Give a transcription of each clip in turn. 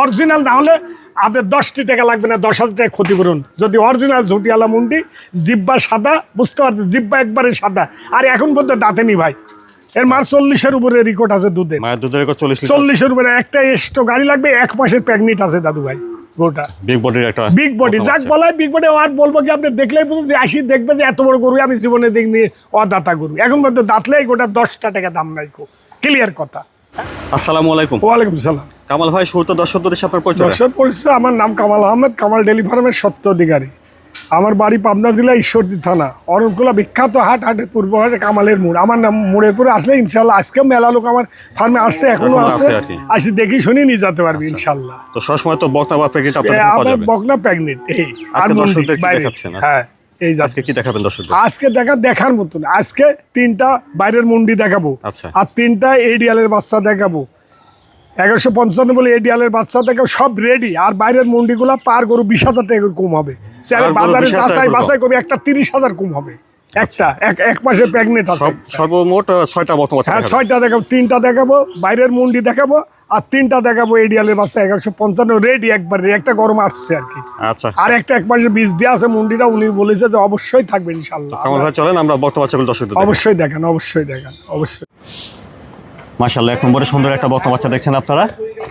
Original না হলে আপনার দশটি টাকা লাগবে না দশ হাজার টাকা ক্ষতিপূরণ যদি অরিজিনাল ঝুটিয়ালা মুন্ডি জিব্বা সাদা বুঝতে পারছি জিব্বা একবারে সাদা। আর এখন পর্যন্ত দাঁতেনি ভাই। এর মার চল্লিশের উপরে রেকর্ড আছে দুধে দুধের চল্লিশ চল্লিশের উপরে একটা এক্সট্রা গাড়ি লাগবে এক মাসের প্রেগনেন্ট আছে দাদু ভাই গোটা বিগ বডির একটা বিগ বডি বকনা যাক বলা বিগ বডি আর বলব কি আপনি দেখলেই বুঝুন যে আসি দেখবে যে এত বড় গরু আমি জীবনে দেখিনি অদাতা গরু। এখন পর্যন্ত দাঁতলেই গোটা দশটা টাকা দাম নাই ক্লিয়ার কথা। আসসালামু আলাইকুম। ওয়ালাইকুম সালাম। কামাল ভাই শুরুতে দর্শকদের সাথে আপনার পরিচয় দর্শক পরিচয় আমার নাম কামাল আহমেদ কামাল ডেলি ফার্মের সত্য অধিকারী। আমার বাড়ি পাবনা জেলা ঈশ্বরদী থানা অরণকুলা বিখ্যাত হাট হাটের পূর্ব হাটে কামালের মোড়। আমার নাম মোড়ের পরে আসলে ইনশাল্লাহ আজকেও মেলা লোক আমার ফার্মে আসছে এখনও আছে। আসি দেখি শুনি নিয়ে যেতে পারবি ইনশাল্লাহ তো সবসময় তো বক্তা বা প্যাকেট যাবে। বকনা প্রেগনেন্ট এই আর আজকে দর্শকদের দেখাচ্ছেন? হ্যাঁ। এই আজকে কি দেখাবেন দর্শকদের? আজকে দেখা দেখার মতন। আজকে তিনটা বাইরের মুন্ডি দেখাবো। আচ্ছা। আর তিনটা এডিয়ালের বাচ্চা দেখাবো। এগারোশো পঞ্চান্ন বলে এডিয়ালের বাচ্চা দেখাবো সব রেডি আর বাইরের মুন্ডিগুলো পার গরু বিশ হাজার টাকা কম হবে। বাজারে 20,000 টাকা বাছাই করে করবে একটা তিরিশ হাজার কম হবে। একটা এক এক মাসে প্রেগনেন্ট আছে। সর্বমোট ছয়টা হ্যাঁ ছয়টা দেখাবো তিনটা দেখাবো বাইরের মুন্ডি দেখাবো আর তিনটা দেখাবো এডিয়ালের বাচ্চা এগারোশো পঞ্চান্ন রেডি একবার একটা গরম আসছে আর কি। আচ্ছা। আর একটা এক মাসে বীজ দিয়ে আছে মুন্ডিটা উনি বলেছে যে অবশ্যই থাকবে ইনশাল্লাহ। চলেন আমরা বক্তা বাচ্চাগুলো দর্শকদের অবশ্যই দেখেন অবশ্যই দেখেন অবশ্যই। মাশাআল্লাহ এক নম্বরে সুন্দর একটা বক্তা বাচ্চা দেখছেন আপনারা?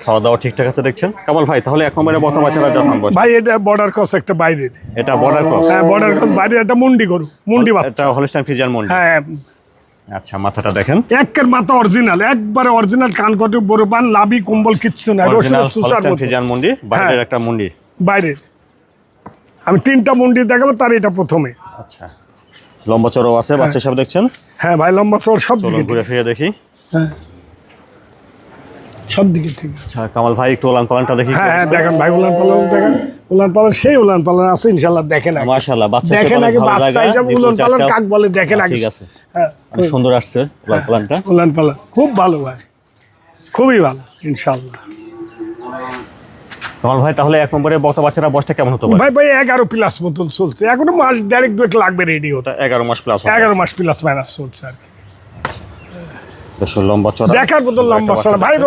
খাওয়া দাওয়া ঠিকঠাক আছে দেখছেন? কামাল ভাই তাহলে এক নম্বরে বক্তা বাচ্চারা জানান ভাই এটা বর্ডার ক্রস একটা বাইরের। এটা বর্ডার ক্রস হ্যাঁ বর্ডার ক্রস বাইরের একটা মুন্ডি গরু মুন্ডি বাচ্চা। এটা হলিস্টাইন ফ্রিজিয়ান মন্ডি। হ্যাঁ আচ্ছা মাথাটা দেখেন। একের মাথা অরিজিনাল একবারে অরিজিনাল কান কটে বড় বান লাভি কম্বল কিচ্ছু না অরিজিনাল রসুনের মুন্ডি মতো। বাইরের হ্যাঁ। একটা মুন্ডি। বাইরে আমি তিনটা মুন্ডি দেখাবো তার এটা প্রথমে। আচ্ছা লম্বা চড়াও আছে বাচ্চা সব দেখছেন? হ্যাঁ ভাই লম্বা চড় সব ঘুরে ফিরে দেখি। হ্যাঁ। সব দিকে ঠিক আচ্ছা কামাল ভাই একটু ওলান পালানটা দেখি হ্যাঁ হ্যাঁ দেখেন ভাই পালান দেখেন। উলান পালান সেই উলান পালান আছে দেখেন আগে। মাশাআল্লাহ বাচ্চা দেখেন আগে বাচ্চা হিসাবে নিপুণ উলান পালান কাক বলে দেখেন হ্যাঁ, আগে। ঠিক আছে। হ্যাঁ সুন্দর আসছে ওলান পালানটা। উলান পালান খুব ভালো ভাই খুবই ভালো ইনশাল্লাহ কামাল ভাই তাহলে এক নম্বরে বক্তা বাচ্চারা বয়সটা কেমন হতে ভাই? ভাই এগারো প্লাস মতন চলছে। এখনও মাস দেড়েক দুয়েক লাগবে রেডি হতে এগারো মাস প্লাস এগারো মাস প্লাস মাইনাস চলছে আর কি। লম্বা চড়া। দেখার সুন্দর লম্বা বাচ্চা ভাই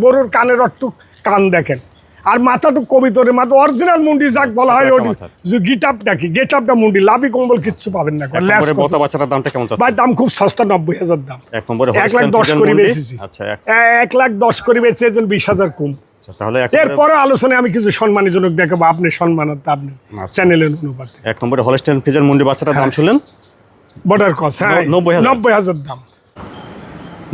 বড়োর কানের অট্টু কান দেখেন। আর মাথাটুক কবিতরের মাথা অরিজিনাল মুন্ডি যাক বলা হয় ওটি গেটাপটা মুন্ডি লাভি কম্বল কিচ্ছু পাবেন না। বাচ্চাটার দামটা কেমন ভাই দাম খুব সস্তা নব্বই হাজার দাম। এক নম্বরে এক লাখ দশ করে। বেচেছি। আচ্ছা এক- লাখ দশ করে বেচে একজন বিশ হাজার কম। আচ্ছা, তাহলে এরপরে আলোচনায় আমি কিছু সম্মানীজনক দেখাবো। আপনি সম্মানার্থে আপনি আচ্ছা। চ্যানেলের অনুপাতে। এক নম্বরে হলিস্টাইন ফ্রিজিয়ান মন্ডি বাচ্চাটার দাম শুনলেন? বর্ডার কস হ্যাঁ। নব্বই হাজার দাম।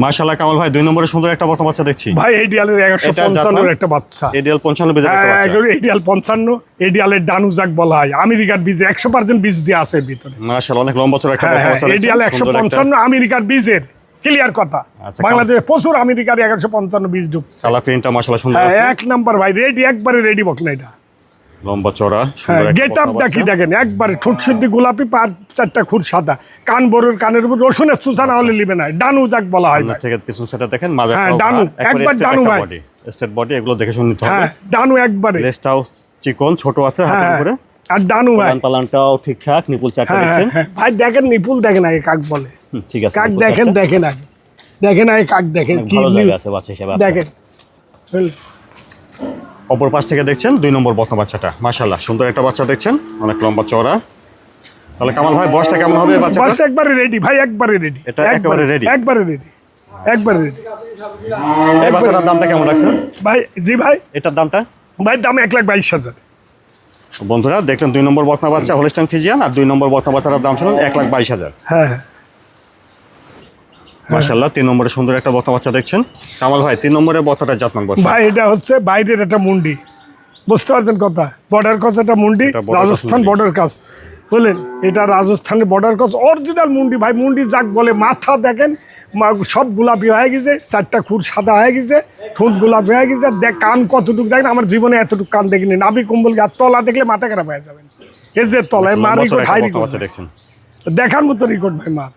মাশাআল্লাহ কামাল ভাই দুই নম্বরে সুন্দর একটা বক্তা বাচ্চা দেখছি। ভাই এডিয়ালের এগারোশো এটা পঞ্চান্নর একটা বাচ্চা। এডিএল পঞ্চান্ন বেজের একটা হ্যাঁ, বাচ্চা। এডিয়াল পঞ্চান্ন এডিয়ালের ডানুজাক বলা হয়। আমেরিকার বীজ একশো পার্সেন্ট বীজ দিয়ে আছে ভিতরে। মাশাআল্লাহ অনেক লম্বা চড়া একটা হ্যাঁ বাচ্চা। এডিয়াল একশো সুন্দর একটা পঞ্চান্ন আমেরিকার বীজের। ক্লিয়ার কথা। আচ্ছা, বাংলাদেশে প্রচুর আমেরিকার এগারোশো পঞ্চান্ন বীজ ডুব সালা প্রিন্টটা মাশাআল্লাহ সুন্দর হ্যাঁ আছে। এক নাম্বার ভাই রেডি একবারে রেডি বক না এটা। লম্বা চড়া হ্যাঁ গেট আপটা কি দেখেন একবারে ঠোঁট শুদ্ধি গোলাপি পার চারটা খুর সাদা। কান বড়োর কানের উপর রসুনের চুষা না হলে লিবে না ডানু যাক বলা হয়। থেকে পিছন সেটা দেখেন মাঝে হ্যাঁ, ডানু, একবার ডানু ভাই। স্টেট বডি এগুলো দেখে শুনে নিতে হবে। হ্যাঁ ডানু একবারে। লেজটাও চিকন ছোট আছে হাতের হ্যাঁ উপরে। আর ডানু ভাই। পালানটাও ঠিকঠাক নিপুল চারটা হ্যাঁ দেখছেন। হ্যাঁ, ভাই দেখেন নিপুল দেখেন আগে কাক বলে। ঠিক আছে কাক দেখেন দেখেন আগে। দেখেন আগে কাক দেখেন কি ভালো জায়গা আছে বাচ্চা হিসেবে আচ্ছা। দেখেন? অপর পাশ থেকে দেখছেন দুই নম্বর বকনা বাচ্চাটা। মাশাল্লাহ সুন্দর একটা বাচ্চা দেখছেন অনেক লম্বা চওড়া। তাহলে কামাল ভাই বয়সটা কেমন হবে বাচ্চাটা একবারে রেডি ভাই একবারে রেডি এটা একেবারে ready? একবারে রেডি একবারে রেডি এই বাচ্চাটার দামটা কেমন লাগছে ভাই জি ভাই। এটার দামটা? ভাই দাম এক লাখ বাইশ হাজার। বন্ধুরা দেখলেন দুই নম্বর বকনা বাচ্চা হোলিস্টান ফিজিয়ান আর দুই নম্বর বকনা বাচ্চাটার দাম শুনুন এক লাখ বাইশ হাজার। হ্যাঁ হ্যাঁ। মাশাল্লাহ তিন নম্বরে সুন্দর একটা বকনা বাচ্চা দেখছেন। কামাল ভাই তিন নম্বরে বকনাটা জাতমান বয়স। ভাই এটা হচ্ছে বাইরের একটা মুন্ডি। বুঝতে পারছেন কথা? বর্ডার কাজ একটা মুন্ডি রাজস্থান। বর্ডার কাজ বুঝলেন? এটা রাজস্থানের বর্ডার কাজ অরিজিনাল মুন্ডি। ভাই মুন্ডি যাক বলে মাথা দেখেন মা- সব গোলাপি হয়ে গেছে চারটা খুর সাদা হয়ে গেছে ঠোঁট গোলাপি হয়ে গেছে দেখ কান কতটুকু দেখেন আমার জীবনে এতটুকু কান দেখিনি। নাবি কম্বল আর তলা দেখলে মাথা খারাপ হয়ে যাবেন। এই যে তলায় মার রিকোর্ড হাই রিকোর্ড দেখার মতো রেকর্ড ভাই মার।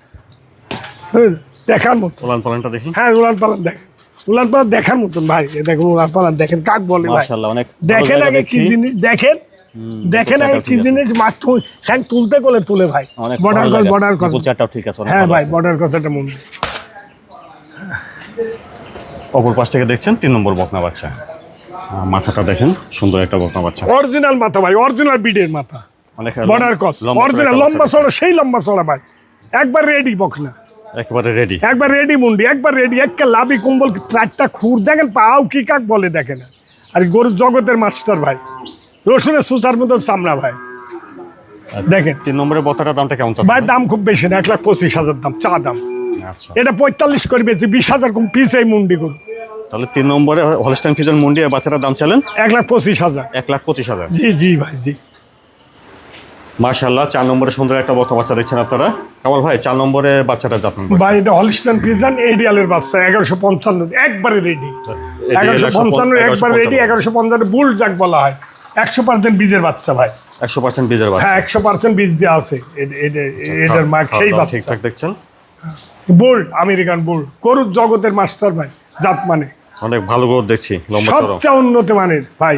হুম, দেখার মতো। পোলান পালানটা দেখি। হ্যাঁ উলান পালান দেখেন উলান পালান দেখার মতন ভাই। দেখুন উলান পালান দেখেন কাক বলে ভাই। অনেক দেখেন আগে কি জিনিস দেখেন। দেখেন আগে কি। জিনিস মাত্র হ্যাঁ তুলতে গেলে তুলে ভাই। বর্ডার কস বর্ডার চারটাও ঠিক আছে হ্যাঁ ভাই। বর্ডার কস একটা মন্দির। অপর পাশ থেকে দেখছেন তিন নম্বর বকনা বাচ্চা। মাথাটা দেখেন সুন্দর একটা বকনা বাচ্চা। অরিজিনাল মাথা ভাই অরিজিনাল বিডের মাথা। অনেক বর্ডার কস অরিজিনাল লম্বা। চড়া সেই লম্বা চড়া ভাই। একবার রেডি বকনা। একেবারে রেডি একবার রেডি মুন্ডি একবার রেডি একটা লাভি কুম্বল চারটা খুর। দেখেন পাও কি কাক বলে দেখেন আর গরুর জগতের মাস্টার ভাই রসুনের সুসার মতো চামড়া ভাই। দেখেন। তিন নম্বরের বকনাটার দামটা কেমন ভাই দাম খুব বেশি না এক লাখ পঁচিশ হাজার দাম চা দাম। আচ্ছা। এটা পঁয়তাল্লিশ করে বেশি বিশ হাজার কম পিস এই মুন্ডি গরু। তাহলে তিন নম্বরে হলস্টাইন ফিজন মুন্ডি আর বাচ্চাটার দাম চালেন এক লাখ পঁচিশ হাজার। এক লাখ পঁচিশ হাজার। জি জি ভাই জি। মার্শাল্লাহ চার নম্বরে সুন্দর একটা বকনা বাচ্চা দেখছেন আপনারা। কামাল ভাই চার নম্বরে বাচ্চাটা যত্ন ভাই এটা হলিস্টান পিজান এডিয়ালের বাচ্চা এগারোশো পঞ্চান্ন একবারে রেডি এগারোশো পঞ্চান্ন একবার রেডি এগারোশো পঞ্চান্ন বুল যাক বলা হয়। একশো পার্সেন্ট বীজের বাচ্চা ভাই। একশো পার্সেন্ট বীজের বাচ্চা। হ্যাঁ একশো পার্সেন্ট বীজ দেওয়া আছে। এটার মার্ক সেই ঠিকঠাক দেখছেন? বোল্ড আমেরিকান বোল্ড গরুর জগতের মাস্টার ভাই জাত মানে। অনেক ভালো গ্রোথ দেখছি সবচেয়ে উন্নত মানের ভাই।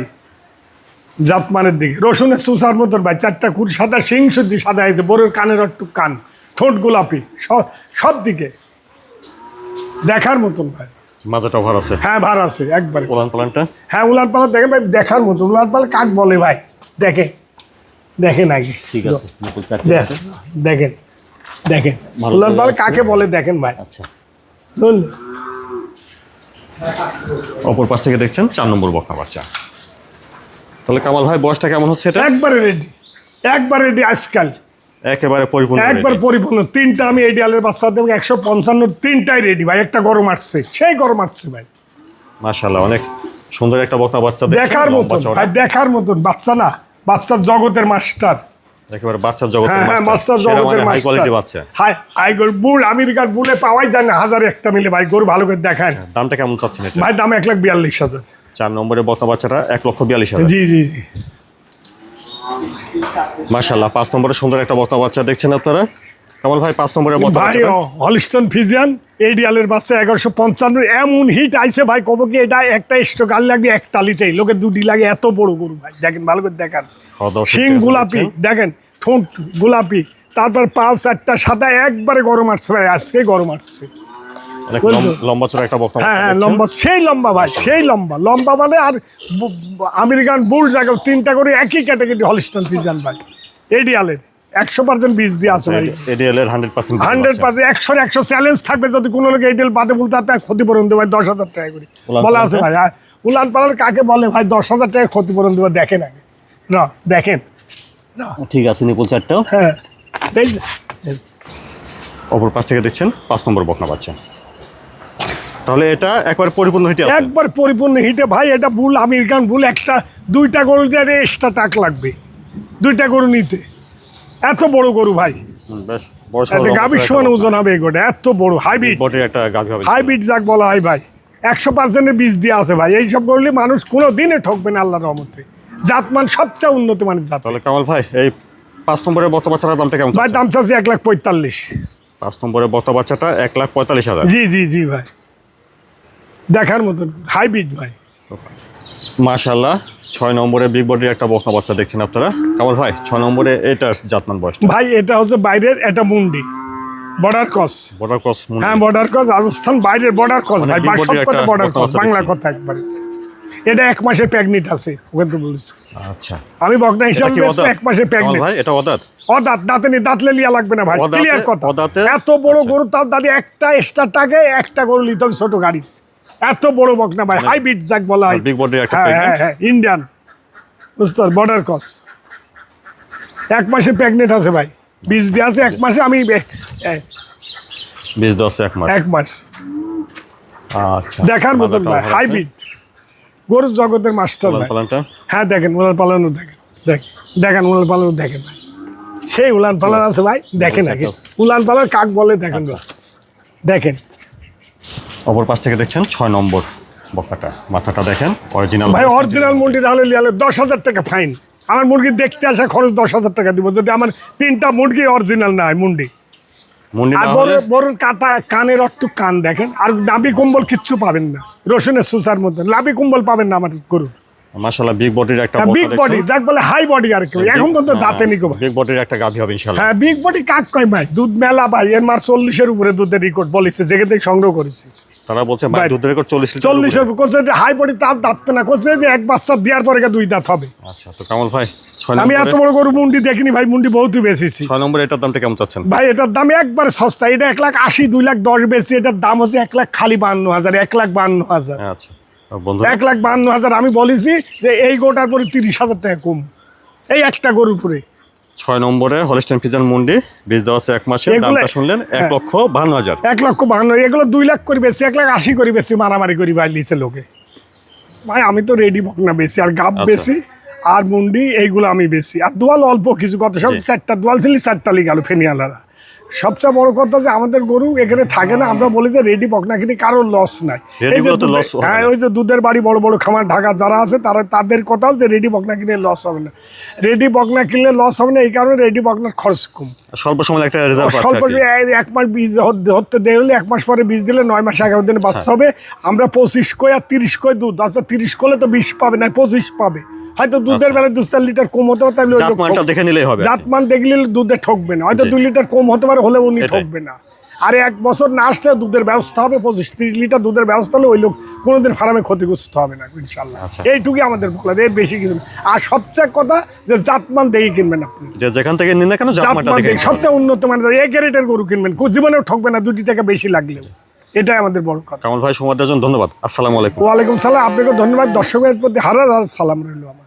জাত মানের দিকে। রসুনের সুসার মতন ভাই চারটা কুড়ি সাদা সিং শুদ্ধি সাদা হয়েছে বড়োর কানের একটু কান ঠোঁট গোলাপি সব দিকে। দেখার মতন ভাই। মাজাটা ওভার আছে? হ্যাঁ ভার আছে একবারে। পোলান পোলানটা? হ্যাঁ উলান পালা দেখেন ভাই দেখার মতো উলান পালা কাক বলে ভাই? দেখে। দেখেন আগে। ঠিক আছে দেখ- দেখেন দেখেন। উলান করে পালা কাকে বলে দেখেন ভাই? আচ্ছা। বুঝলেন অপর পাশ থেকে দেখছেন চার নম্বর বকনা বাচ্চা। তাহলে কামাল ভাই বয়সটা কেমন হচ্ছে এটা? একবারে রেডি একবারে রেডি আজকাল। একেবারে পরিপূর্ণ একবার পরিপূর্ণ। তিনটা আমি এডিয়ালের বাচ্চা দেবো একশো পঞ্চান্ন তিনটাই রেডি ভাই। একটা গরম আসছে সেই গরম আসছে ভাই। মাশাআল্লাহ অনেক সুন্দর একটা বকনা বাচ্চা দেখার মতো মতন দেখার মতন। বাচ্চা না বাচ্চার জগতের মাস্টার একেবারে বাচ্চার জগতের হ্যাঁ হ্যাঁ মাস্টার মাস্টার জগতের মানে হাই কোয়ালিটি বাচ্চা। হাই হাই গরু বুল আমেরিকার বুলে পাওয়াই যায় না হাজারে একটা মিলে। ভাই গরু ভালো করে দেখায় দামটা কেমন চাচ্ছেন এটা? ভাই দাম এক লাখ বিয়াল্লিশ হাজার। চার নম্বরে বকনা বাচ্চাটা এক লক্ষ বিয়াল্লিশ হাজার। জি জি জি। মাশাআল্লাহ পাঁচ নম্বরে সুন্দর একটা বকনা বাচ্চা দেখছেন আপনারা? কামাল ভাই পাঁচ ভাই হলিস্টন ফিজিয়ান এডিয়ালের বাচ্চা এগারোশো পঞ্চান্ন। এমন হিট আইছে ভাই কব কি এটা একটা স্টক আর লাগবে এক টালিতেই। লোকে দুটি লাগে এত বড় গরু ভাই। দেখেন ভালো করে দেখান। শিং গোলাপি দেখেন। ঠোঁট গোলাপি। তারপর পাও চারটা সাদা একবারে গরম আসছে ভাই আজকে গরম আসছে। লম্বা একটা হ্যাঁ হ্যাঁ লম্বা সেই লম্বা ভাই সেই লম্বা। লম্বা মানে আর আমেরিকান বুল জায়গা তিনটা করে একই ক্যাটাগরি হলিস্টন ফিজান ভাই। এডিয়ালের একশো পার্সেন্ট বীজ দিয়ে আছে ভাই। ADL hundred percent hundred percent একশোর একশো চ্যালেঞ্জ থাকবে। যদি কোনো লোক এডিএল বাদে বলতে তার ক্ষতিপূরণ দেবে দশ হাজার টাকা করে। বলা আছে ভাই হ্যাঁ। উলান পালার কাকে বলে ভাই দশ হাজার টাকা ক্ষতিপূরণ দেবে? দেখেন আগে। না দেখেন। ঠিক আছে নিপুল চারটাও। হ্যাঁ। অপর পাশ থেকে দেখছেন পাঁচ নম্বর বকনা বাচ্চা তাহলে এটা একবার পরিপূর্ণ হিটে একবার পরিপূর্ণ হিটে ভাই এটা বুল আমেরিকান বুল একটা দুইটা গরু দিয়ে এক্সট্রা টাক লাগবে। দুইটা গরু নিতে। এত বড় গরু ভাই। বেশ গাভীর সমান ওজন হবে এগোটা এত বড় হাইব্রিড। একটা গাভী হবে। হাইব্রিড যাক বলা হয় ভাই। একশো পার্সেন্টের বীজ দিয়ে আছে ভাই। এইসব করলে মানুষ কোনো দিনে ঠকবে না আল্লাহর রহমতে। জাতমান সবচেয়ে উন্নত মানের জাত। তাহলে কামাল ভাই এই পাঁচ নম্বরের বত বাচ্চাটার দামটা কেমন ভাই দাম চাচ্ছি এক লাখ পঁয়তাল্লিশ। পাঁচ নম্বরের বত বাচ্চাটা এক লাখ পঁয়তাল্লিশ হাজার। জি জি জি ভাই। দেখার মতন হাইব্রিড ভাই। মাশাল্লাহ ছয় নম্বরে বিগ বডির একটা বকনা বাচ্চা দেখছেন আপনারা। কামাল ভাই ছয় নম্বরে এটার জাতমান বয়স ভাই এটা হচ্ছে বাইরের এটা মুন্ডি। বর্ডার ক্রস বর্ডার ক্রস হ্যাঁ বর্ডার ক্রস রাজস্থান বাইরের বর্ডার ক্রস ভাই big বা body সব একটা কথা বর্ডার ক্রস বাংলা কথা একবারে। এটা এক মাসের আছে ওকে তো বলছি। আচ্ছা। আমি বকনা হিসাবে এক মাসের ভাই এটা অদাত? ও দাঁতে নি দাঁতলে লিয়া লাগবে না ভাই অদাঁতে- ক্লিয়ার কথা। এত বড় আচ্ছা। গরু তার দাদি একটা এক্সট্রা একটা গরু নিতে হবে ছোট গাড়ি। এত বড় বক না ভাই হাইব্রিড যাক বলা হয়। বিগ বডির একটা হ্যাঁ ইন্ডিয়ান বুঝতে বর্ডার ক্রস এক মাসে প্রেগনেন্ট আছে ভাই। বীজ দিয়ে আছে এক মাসে আমি বীজ দশ এক মাস। এক মাস। আচ্ছা দেখার মতন ভাই হাইব্রিড। গরুর জগতের মাস্টার হ্যাঁ দেখেন উলান পালানো দেখেন দেখ দেখেন উলান পালানো দেখেন ভাই। সেই উলান পালান আছে। ভাই দেখেন আগে। উলান পালার কাক বলে দেখেন ভাই। দেখেন। অপর পাশ থেকে দেখছেন ছয় নম্বর বকাটা মাথাটা দেখেন অরিজিনাল ভাই অরিজিনাল মুরগি তাহলে লিয়ালে দশ হাজার টাকা ফাইন আমার মুরগি দেখতে আসা খরচ দশ হাজার টাকা দিব। যদি আমার তিনটা মুরগি অরিজিনাল না হয় মুন্ডি। মুন্ডি আর বড় কাটা কানের একটু কান দেখেন। আর নাবি কম্বল কিচ্ছু পাবেন না। রসুনের সুসার মধ্যে। লাভি কম্বল পাবেন না আমার মাশাআল্লাহ বিগ বডির একটা বিগ বডি যাক বলে হাই বডি আর কি এখন পর্যন্ত দাঁতে নিকো বিগ বডির একটা গাভী হবে ইনশাআল্লাহ। হ্যাঁ বিগ বডি কাক কয় ভাই? দুধ মেলা ভাই এর মার চল্লিশের উপরে দুধের রেকর্ড বলিছে যেখান থেকে সংগ্রহ করেছি। তারা বলছে ভাই, দুধের রেকর্ড চল্লিশ লিটার চল্লিশের করছে যে হাই বডি তার দাঁতবে না। করছে যে এক বাচ্চা দেওয়ার পরে দুই দাঁত হবে। আচ্ছা তো কামাল ভাই আমি এত বড় গরু মুন্ডি দেখিনি ভাই মুন্ডি বহুতই বেশিছি ছয় নম্বরে এটার দামটা কেমন চাচ্ছেন? ভাই এটার দাম একবারে সস্তা। এটা এক লাখ আশি দুই লাখ দশ বেশি। এটার দাম হচ্ছে এক লাখ খালি বান্ন হাজার এক লাখ বান্ন হাজার। আচ্ছা। বন্ধু এক লাখ বান্ন হাজার আমি বলেছি যে এই গোটার পরে তিরিশ হাজার টাকা কম। এই একটা গরুর পরে ছয় নম্বরে হলিস্টাইন ফিজান মুন্ডি বীজ দেওয়া আছে এক মাসে দামটা শুনলেন এক হ্যাঁ। লক্ষ বাহান্ন হাজার। এক লক্ষ বাহান্ন এগুলো দুই লাখ করে বেশি এক লাখ আশি করে বেশি মারামারি করি ভাই নিচে লোকে। ভাই আমি তো রেডি বকনা বেশি আর গাব আচ্ছা। বেশি আর মুন্ডি এইগুলো আমি বেশি। আর দোয়াল অল্প কিছু কত সব চারটা দোয়াল ছিল চারটা লিগালো গেল ফেনিয়ালারা সবচেয়ে বড় কথা যে আমাদের গরু এখানে থাকে না আমরা বলি যে রেডি বকনা কিনে কারোর লস নাই। হ্যাঁ ওই যে দুধের বাড়ি বড় বড় খামার ঢাকা যারা আছে তারা তাদের কথাও যে রেডি বকনা কিনে লস হবে না। রেডি বকনা কিনলে লস হবে না এই কারণে রেডি বকনার খরচ কম। স্বল্প সময় একটা রেজাল্ট স্বল্প এক মাস বীজ হতে- হতে দেখলে এক মাস পরে বীজ দিলে নয় মাস এগারো দিনে বাচ্চা হবে। আমরা পঁচিশ কই আর তিরিশ কই দুধ আচ্ছা তিরিশ করলে তো বিশ পাবে না পঁচিশ পাবে। হয়তো দুধের বেলা দু চার লিটার কম হতে পারে তাহলে ওই জাত লোক মানটা দেখে নিলেই হবে। জাতমান দেখলে দুধে ঠকবে না। হয়তো। দুই লিটার কম হতে পারে হলে উনি ঠকবে না। আর এক বছর না আসলে দুধের ব্যবস্থা হবে পঁচিশ তিরিশ লিটার দুধের ব্যবস্থা হলে ওই লোক কোনোদিন ফার্মে ক্ষতিগ্রস্ত হবে না ইনশাল্লাহ আচ্ছা। এইটুকুই আমাদের বলার এর বেশি কিছু আর সবচেয়ে কথা যে জাতমান দেখে কিনবেন আপনি। যে যেখান থেকে নিন না কেন জাতমান। সবচেয়ে উন্নত মানের এই ক্যারেটের গরু কিনবেন জীবনেও ঠকবে না দুটি টাকা বেশি লাগলেও। এটাই আমাদের বড় কথা। কামাল ভাই সময় দেওয়ার জন্য ধন্যবাদ। আসসালামু আলাইকুম। ওয়ালাইকুম সালাম। আপনাকে ধন্যবাদ। দর্শকের প্রতি হাজার হাজার সালাম রইল আমার।